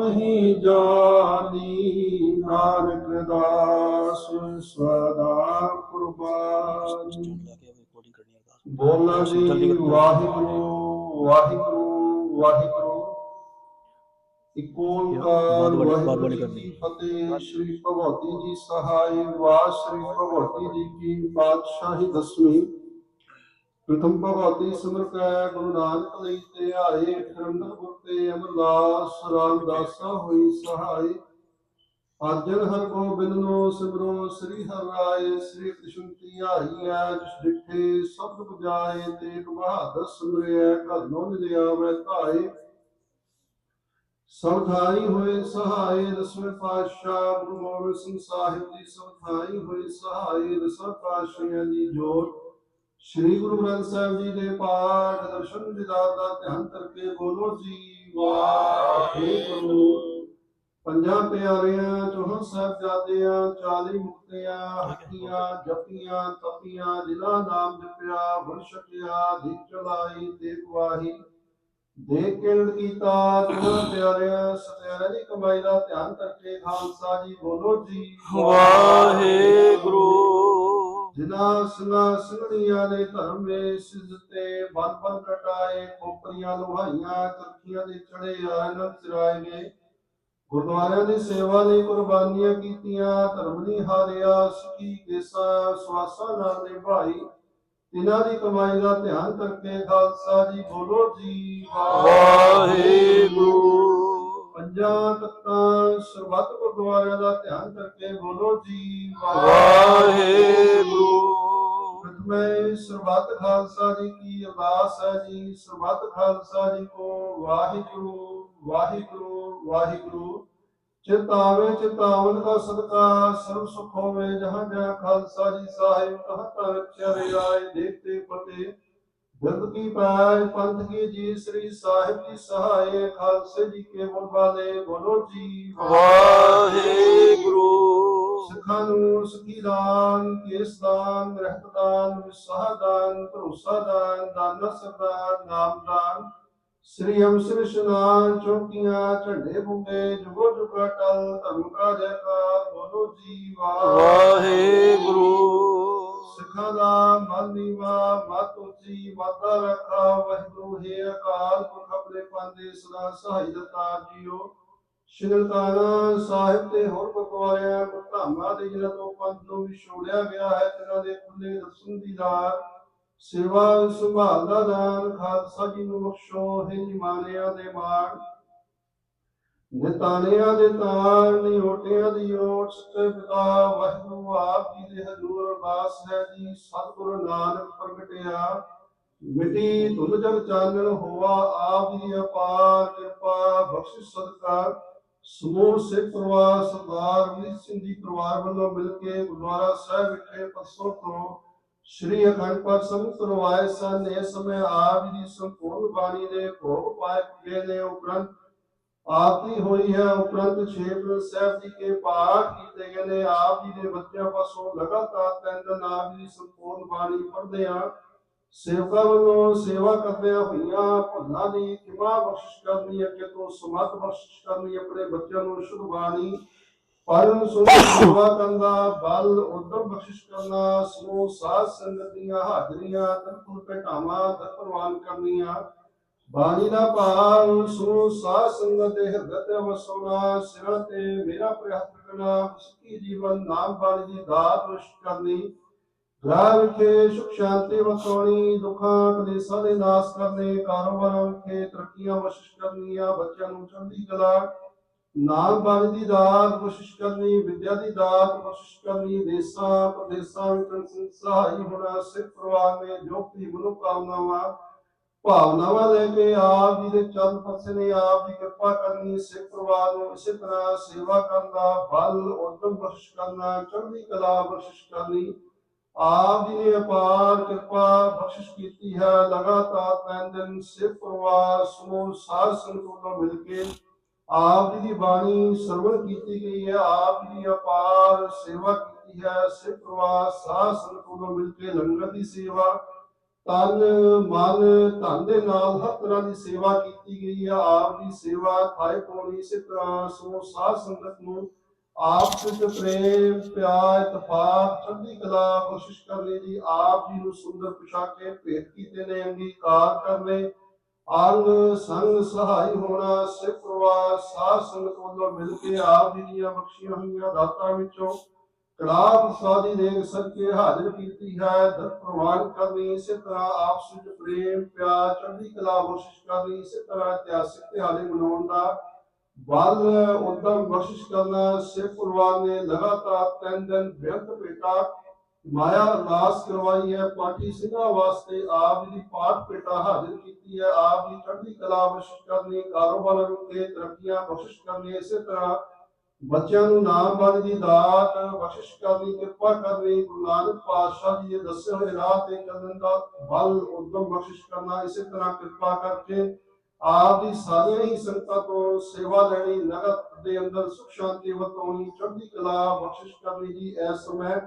ਨਹੀਂ ਜਾਣੀ ਨਾਨਕ ਦਾਸ ਸਦਾ ਕੁਰਬਾਨ। ਬੋਲਣਾ ਜੀ ਵਾਹਿਗੁਰੂ ਵਾਹਿਗੁਰੂ ਵਾਹਿਗੁਰੂ। ਇਕ ਓੰਕਾਰ ਵਾਹਿਗੁਰੂ ਜੀ ਫਤਿਹ ਸ੍ਰੀ ਭਗਵਤੀ ਜੀ ਸਹਾਈ ਵਾਸ ਸ੍ਰੀ ਭਗਵਤੀ ਜੀ ਕੀ ਪਾਤਸ਼ਾਹੀ ਦਸਵੀਂ। ਪ੍ਰਥਮ ਭਗਵਤੀ ਸਿਮਰ ਕੈ, ਗੁਰੂ ਨਾਨਕ ਲਈ ਤੇ ਆਏ ਗੁਰ ਤੇ ਅਮਰਦਾਸ ਰਾਮਦਾਸਾ ਹੋਈ ਸਹਾਈ। ਅਰਜਨ ਹਰ ਗੋਬਿੰਦ ਨੂੰ ਸਿਮਰੋ, ਸ੍ਰੀ ਹਰਿ ਸ੍ਰੀ ਕ੍ਰਿਸ਼ਨ ਧਿਆਈ ਜਿਸ ਡਿਠੇ ਸਬਦ ਬੁਝਾਏ ਤੇ ਬਹਾਦਰ ਸਿਮਰਿਆ ਘਰ ਨੋ ਲਿਆ ਮੈਂ ਧਾਏ। ਸਭ ਹੋਏ ਸਹਾਏ, ਦਸਵੇਂ ਪਾਤਸ਼ਾਹ ਗੁਰੂ ਗੋਬਿੰਦ ਸਿੰਘ ਸਾਹਿਬ ਜੀ, ਸਭ ਥਾਈ ਹੋਏ ਸਹਾਏ ਦਸਾਂ ਪਾਤਸ਼ਾਹਾਂ ਦੀ ਜੋਤ। ਸ੍ਰੀ ਗੁਰੂ ਗ੍ਰੰਥ ਸਾਹਿਬ ਜੀ ਦੇ ਪਾਠ ਦਰਸ਼ਨ ਦਿਦਾਰ ਦਾ ਧਿਆਨ ਕਰਕੇ ਬੋਲੋ ਜੀ, ਵਾਹਿਗੁਰੂ। ਪੰਜਾਂ ਪਿਆਰਿਆਂ, ਚੌਹਾਂ ਸਾਹਿਬਜ਼ਾਦਿਆਂ 40 ਮੁਕਤਿਆਂ ਹੱਕੀਆਂ ਜਪੀਆਂ ਤਪੀਆਂ, ਜਿਨ੍ਹਾਂ ਨਾਮ ਜਪਿਆ ਗੁਰ ਛਕਿਆ ਚਲਾਈ, ਤੇ ਦੇਖ ਕੇ ਕੀਤਾ ਜਿਨ੍ਹਾਂ ਪਿਆਰਿਆਂ ਸਤਿਆਰਿਆਂ ਦੀ ਕਮਾਈ ਦਾ ਧਿਆਨ ਕਰਕੇ ਖਾਲਸਾ ਜੀ, ਬੋਲੋ ਜੀ, ਵਾਹਿਗੁਰੂ। ਜਿਨ੍ਹਾਂ ਸਿੰਘਾਂ ਸਿੰਘਣੀਆਂ ਨੇ ਧਰਮ ਦੇ ਸਿੱਧਤੇ ਬਨ ਬਨ ਕਟਾਏ ਖੋਪਰੀਆਂ ਲੋਹਾਈਆਂ ਚਰਖੀਆਂ ਦੇ ਚੜੇ ਆਨੰਦ ਚਰਾਏ ਗਏ ਗੁਰਦੁਆਰਿਆਂ ਦੀ ਸੇਵਾ ਲਈ ਕੁਰਬਾਨੀਆਂ ਕੀਤੀਆਂ ਧਰਮ ਨਹੀਂ ਹਾਰਿਆ ਸਿੱਖੀ ਕੇਸਾ ਸਵਾਸਾਂ ਨਾਲ ਨਿਭਾਈ। ਇਹਨਾਂ ਦੀ ਕਮਾਈ ਦਾ ਧਿਆਨ ਕਰਕੇ ਖਾਲਸਾ ਜੀ ਬੋਲੋ ਜੀ ਵਾਹਿਗੁਰੂ। ਪੰਜਾਂ ਤਖਤਾਂ ਸਰਬੱਤ ਗੁਰਦੁਆਰਿਆਂ ਦਾ ਧਿਆਨ ਕਰਕੇ ਬੋਲੋ ਜੀ ਵਾਹਿਗੁਰੂ। ਸਰਬੱਤ ਖਾਲਸਾ ਜੀ ਕੀ ਅਰਦਾਸ ਹੈ ਜੀ? ਸਰਬੱਤ ਖਾਲਸਾ ਜੀ ਕੋ ਵਾਹਿਗੁਰੂ ਵਾਹਿਗੁਰੂ ਵਾਹਿਗੁਰੂ। ਚਿਤਾਵੇ ਚਿਤਾਵਨ ਦਾ ਸਦਕਾ, ਸਰਬ ਸੁਖ ਹੋਵੇ ਜਹਾਂ ਜਹਾਂ ਖਾਲਸਾ ਜੀ ਸਾਹਿਬ ਕਹਾਂ ਤਰ ਚਰੇ ਆਏ ਦੇਖਤੇ ਪਤੇ ਬਿਰਦ ਕੀ ਪਾਇ ਪੰਥ ਕੀ ਜੀ, ਸ੍ਰੀ ਸਾਹਿਬ ਜੀ ਸਹਾਏ, ਖਾਲਸੇ ਜੀ ਕੇ ਬੋਲ ਵਾਲੇ ਬੋਲੋ ਜੀ ਵਾਹਿਗੁਰੂ। ਸਿੱਖਾਂ ਨੂੰ ਸਿੱਖੀ ਦਾਨ ਕੇਸ ਦਾਨ ਰਹਿਤ ਦਾਨ ਵਿਸਾਹ ਦਾਨ ਭਰੋਸਾ ਦਾਨ ਦਾਨ ਸਰਦਾਰ ਨਾਮ ਦਾਨ। ਸ੍ਰੀ ਅੰਮ੍ਰਿਤਸਰ ਇਸ਼ਨਾਨ ਚੌਕੀਆਂ ਝੰਡੇ ਬੁੰਗੇ ਜੁਗੋ ਜੁਗਾ ਟਲ ਧਰਮ ਕਾ ਜੈਕਾਰ ਬੋਲੋ ਜੀ ਵਾਹਿਗੁਰੂ। ਸਿੱਖਾਂ ਦਾ ਮਨ ਨੀਵਾ ਮਤ ਉੱਚੀ ਮਾਤਾ ਰੱਖਾ ਵਾਹਿਗੁਰੂ ਹੈ ਅਕਾਲ ਪੁਰਖ ਆਪਣੇ ਪਾਂਦੇ ਸਦਾ ਸਹਾਈ ਦਤਾਰ ਜੀਓ। ਸ਼ਿਲਤਾਨਾ ਸਾਹਿਬ ਤੇ ਹੋਰ ਗੁਰਦੁਆਰਿਆਂ ਧਾਮਾਂ ਦੇ ਜਿਹੜਾ ਤੋਂ ਪੰਥ ਨੂੰ ਵਿਛੋੜਿਆ ਗਿਆ ਹੈ, ਤਿਨਾਂ ਦੇ ਖੁੱਲੇ ਦਰਸ਼ਨ ਦੀਦਾਰ ਸੇਵਾ, ਸੰਭਾਲ ਦਾ ਦਾਨ, ਖਾਲਸਾ ਜੀ ਨੂੰ ਬਖਸ਼ੋ ਹੈ ਨਿਮਾਨਿਆਂ ਦੇ ਮਾਣ। ਨਿਤਾਨਿਆਂ ਦੇ ਤਾਰ ਨਿਓਟਿਆਂ ਦੀ ਓਟ ਸੱਚੇ ਪਿਤਾ ਵਾਹਿਗੁਰੂ, ਆਪ ਜੀ ਦੇ ਹਜ਼ੂਰ ਅਰਦਾਸ ਹੈ ਜੀ, ਸਤਿਗੁਰੂ ਨਾਨਕ ਪ੍ਰਗਟਿਆ। ਮਿਟੀ, ਧੁੰਦ ਜਗ ਚਾਨਣ, ਹੋਆ, ਆਪ ਦੀ ਅਪਾਰ ਕਿਰਪਾ, ਬਖਸ਼ਿਸ਼, ਸਦਕਾ। ਸਮੂਹ ਸਿੱਖ ਪਰਿਵਾਰ ਸਰਦਾਰ ਵੀ ਸਿੰਘ ਜੀ ਪਰਿਵਾਰ ਵੱਲੋਂ ਮਿਲ ਕੇ ਗੁਰਦੁਆਰਾ ਸਾਹਿਬ ਵਿਖੇ ਪਰਸੋਂ ਤੋਂ ਸ਼੍ਰੀ ਅਖੰਡ ਪਾਠ ਸਮੂਹ ਕਰਵਾਏ ਸਨ। ਇਸ ਸਮੇਂ ਆਪ ਜੀ ਦੀ ਸੰਪੂਰਨ ਬਾਣੀ ਦੇ ਭੋਗ ਪਾਏ ਗਏ ਨੇ। ਉਪਰੰਤ ਆਪ ਹੋਈ ਹੈ। ਉਪਰੰਤ ਛੇਵ ਸਾਹਿਬ ਜੀ ਕੇ ਪਾਠ ਕੀਤੇ ਗਏ ਨੇ। ਆਪ ਜੀ ਦੇ ਬੱਚਿਆਂ ਪਾਸੋਂ ਲਗਾਤਾਰ ਤਿੰਨ ਦਿਨ ਆਪ ਜੀ ਦੀ ਸੰਪੂਰਨ ਬਾਣੀ ਪੜ੍ਹਦੇ ਆ ਸੇਵਕਾਂ ਵੱਲੋਂ ਸੇਵਾ ਕਰਦਿਆਂ ਹੋਈਆਂ ਭੁੱਲਾਂ ਦੀ ਕਿਮਾ ਬਖਸ਼ਿਸ਼ ਕਰਨੀ ਅੱਗੇ ਤੋਂ ਸਮਤ ਬਖਸ਼ਿਸ਼ ਕਰਨੀ ਆਪਣੇ ਬੱਚਿਆਂ ਨੂੰ ਸ਼ੁਭ ਬਾਣੀ ਪਰਨ ਸੁਣ ਸੇਵਾ ਬਲ ਉਦਮ ਬਖਸ਼ਿਸ਼ ਕਰਨਾ ਸਮੂਹ ਸਾਧ ਸੰਗਤ ਦੀਆਂ ਹਾਜ਼ਰੀਆਂ ਤਨਪੁਰ ਭੇਟਾਵਾਂ ਦਰ ਪ੍ਰਵਾਨ ਕਰਨੀਆਂ ਬਾਣੀ ਦਾ ਭਾਵ ਸਮੂਹ ਸਾਧ ਸੰਗਤ ਦੇ ਹਿਰਦੇ ਤੇ ਵਸੋਣਾ ਸਿਰਾਂ ਤੇ ਮੇਰਾ ਪ੍ਰਯਤ ਕਰਨਾ ਸੁਖੀ ਜੀਵਨ ਨਾਮ ਬਾਣੀ ਦੀ ਦਾਤ ਰੁਸ਼ ਕਰਨੀ ਰਾਹ ਵਿਖੇ ਸੁਖ ਸ਼ਾਂਤੀ ਵਸਾਉਣੀ ਦੁੱਖਾਂ ਕਲੇਸ਼ਾਂ ਦੇ ਨਾਸ ਕਰਨੇ, ਕਾਰੋਬਾਰਾਂ ਵਿਖੇ ਤਰੱਕੀਆਂ ਬਖਸ਼ਿਸ਼ ਕਰਨੀਆਂ, ਬੱਚਿਆਂ ਨੂੰ ਚੜ੍ਹਦੀ ਕਲਾ ਨਾਮ ਬਾਣੀ ਦੀ ਦਾਤ ਕੋਸ਼ਿਸ਼ ਕਰਨੀ, ਵਿਦਿਆ ਦੀ ਦਾਤ ਕੋਸ਼ਿਸ਼ ਕਰਨੀ, ਦੇਸਾਂ, ਪ੍ਰਦੇਸਾਂ ਵਿੱਚ ਸਹਾਈ ਹੋਣਾ, ਸਿੱਖ ਪਰਿਵਾਰ ਨੇ ਜੋ ਵੀ ਮਨੋਕਾਮਨਾਵਾਂ ਭਾਵਨਾਵਾਂ ਲੈ ਕੇ ਆਪ ਜੀ ਦੇ ਚਰਨ ਪਰਸੇ ਨੇ ਆਪ ਦੀ ਕਿਰਪਾ ਕਰਨੀ, ਸਿੱਖ ਪਰਿਵਾਰ ਨੂੰ ਇਸੇ ਤਰ੍ਹਾਂ ਸੇਵਾ ਕਰਨ ਦਾ ਬਲ, ਉਦਮ ਬਖਸ਼ ਕਰਨਾ, ਚੜ੍ਹਦੀ ਕਲਾ ਬਖਸ਼ਿਸ਼ ਕਰਨੀ ਆਪ ਜੀ ਨੇ ਅਪਾਰ ਕਿਰਪਾ ਬਖਸ਼ਿਸ਼ ਕੀਤੀ ਹੈ, ਲਗਾਤਾਰ ਤਿੰਨ ਦਿਨ ਸਿੱਖ ਪਰਿਵਾਰ, ਸਮੂਹ, ਸਾਧ ਸੰਗਤ ਵੱਲੋਂ ਮਿਲ ਕੇ ਆਪ ਜੀ ਦੀ ਬਾਣੀ ਸਰਵਣ ਕੀਤੀ ਗਈ ਹੈ, ਆਪ ਜੀ ਦੀ ਅਪਾਰ ਸੇਵਾ ਕੀਤੀ ਹੈ ਸਿੱਖ ਪਰਿਵਾਰ, ਸਾਧ ਸੰਗਤ ਵੱਲੋਂ ਮਿਲ ਕੇ ਲੰਗਰ ਦੀ ਸੇਵਾ, ਤਨ, ਮਨ, ਧਨ ਦੇ ਨਾਲ ਹਰ ਤਰ੍ਹਾਂ ਦੀ ਸੇਵਾ ਕੀਤੀ ਗਈ ਹੈ, ਆਪ ਦੀ ਸੇਵਾ ਥਾਏ ਪਾਉਣੀ ਇਸੇ ਸੋ ਸਾਧ ਸੰਗਤ ਨੂੰ ਆਪਸ ਵਿੱਚ ਪ੍ਰੇਮ, ਪਿਆਰ ਇਤਫਾਕ ਚੜ੍ਹਦੀ ਕਲਾ ਕੋਸ਼ਿਸ਼ ਕਰਨੀ ਜੀ। ਆਪ ਜੀ ਨੂੰ ਸੁੰਦਰ ਪੁਸ਼ਾਕੇ ਭੇਟ ਕੀਤੇ ਨੇ, ਅੰਗੀਕਾਰ ਕਰਨੇ ਅੰਗ ਸੰਗ ਸਹਾਈ ਹੋਣਾ ਸਿੱਖ ਪਰਿਵਾਰ, ਸਾਧ ਸੰਗਤ ਵੱਲੋਂ ਮਿਲ ਕੇ ਆਪ ਜੀ ਦੀਆਂ ਬਖਸ਼ੀਆਂ ਹੋਈਆਂ ਦਾਤਾਂ ਵਿੱਚੋਂ ਕੜਾ ਪ੍ਰਸਾਦੀ ਦੇ ਸਦਕੇ ਹਾਜ਼ਰ ਕੀਤੀ ਹੈ। ਦਰ ਪ੍ਰਵਾਨ ਕਰਨੀ ਇਸੇ ਤਰ੍ਹਾਂ ਆਪਸ ਵਿੱਚ ਪ੍ਰੇਮ, ਪਿਆਰ, ਚੜ੍ਹਦੀ ਕਲਾ ਕੋਸ਼ਿਸ਼ ਕਰਨੀ ਇਸੇ ਤਰ੍ਹਾਂ ਇਤਿਹਾਸਿਕ ਤਿਹਾੜੇ ਮਨਾਉਣ ਦਾ ਬਲ ਉਦਮ ਬਖਸ਼ਿਸ਼ ਕਰਨਾ ਸਿੱਖ ਪਰਿਵਾਰ ਨੇ ਲਗਾਤਾਰ ਤਿੰਨ ਦਿਨ ਬੇਅੰਤ ਭੇਟਾ, ਮਾਇਆ ਅਰਦਾਸ ਕਰਵਾਈ ਹੈ, ਪਾਠੀ ਸਿੰਘਾਂ ਵਾਸਤੇ ਆਪ ਜੀ ਦੀ ਪਾਠ ਭੇਟਾ ਹਾਜ਼ਰ ਕੀਤੀ ਹੈ, ਆਪ ਦੀ ਚੜ੍ਹਦੀ ਕਲਾ ਬਖਸ਼ਿਸ਼ ਕਰਨੀ, ਕਾਰੋਬਾਰਾਂ ਨੂੰ ਤੇ ਤਰੱਕੀਆਂ ਬਖਸ਼ਿਸ਼ ਕਰਨੀ, ਇਸੇ ਤਰ੍ਹਾਂ ਬੱਚਿਆਂ ਨੂੰ ਨਾਮ ਬਾਣੀ ਦੀ ਦਾਤ ਬਖਸ਼ਿਸ਼ ਕਰਨੀ, ਕਿਰਪਾ ਕਰਨੀ, ਗੁਰੂ ਨਾਨਕ ਪਾਤਸ਼ਾਹ ਜੀ ਦੇ ਦੱਸੇ ਹੋਏ ਰਾਹ ਤੇ ਚੱਲਣ ਦਾ ਬਲ ਉਦਮ ਬਖਸ਼ਿਸ਼ ਕਰਨਾ, ਇਸੇ ਤਰ੍ਹਾਂ ਕਿਰਪਾ ਕਰਕੇ ਆਪ ਦੀ ਸਾਰੀਆਂ ਹੀ ਸੰਗਤਾਂ ਤੋਂ ਸੇਵਾ ਲੈਣੀ ਨਗਦ ਦੇ ਅੰਦਰ ਸੁਖ ਸ਼ਾਂਤੀ ਵਰਤਾਉਣੀ, ਚੜ੍ਹਦੀ ਕਲਾ ਬਖਸ਼ਿਸ਼ ਕਰਨੀ ਜੀ ਇਸ ਸਮੇਂ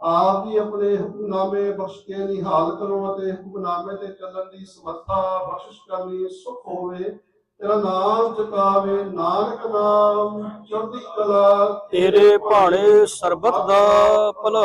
ਆਪ ਜੀ ਆਪਣੇ ਹੁਕਮਨਾਮੇ ਬਖਸ਼ ਕੇ ਨਿਹਾਲ ਕਰੋ ਅਤੇ ਹੁਕਮਨਾਮੇ ਤੇ ਚੱਲਣ ਦੀ ਸਮਰੱਥਾ ਬਖਸ਼ਿਸ਼ ਕਰਨੀ ਸੁਖ ਹੋਵੇ। ਤੇਰਾ ਨਾਮ ਚਕਾਵੇ ਨਾਨਕ ਨਾਮ, ਚੜ੍ਹਦੀ ਕਲਾ ਤੇਰੇ ਭਾਣੇ ਸਰਬਤ ਦਾ ਭਲਾ।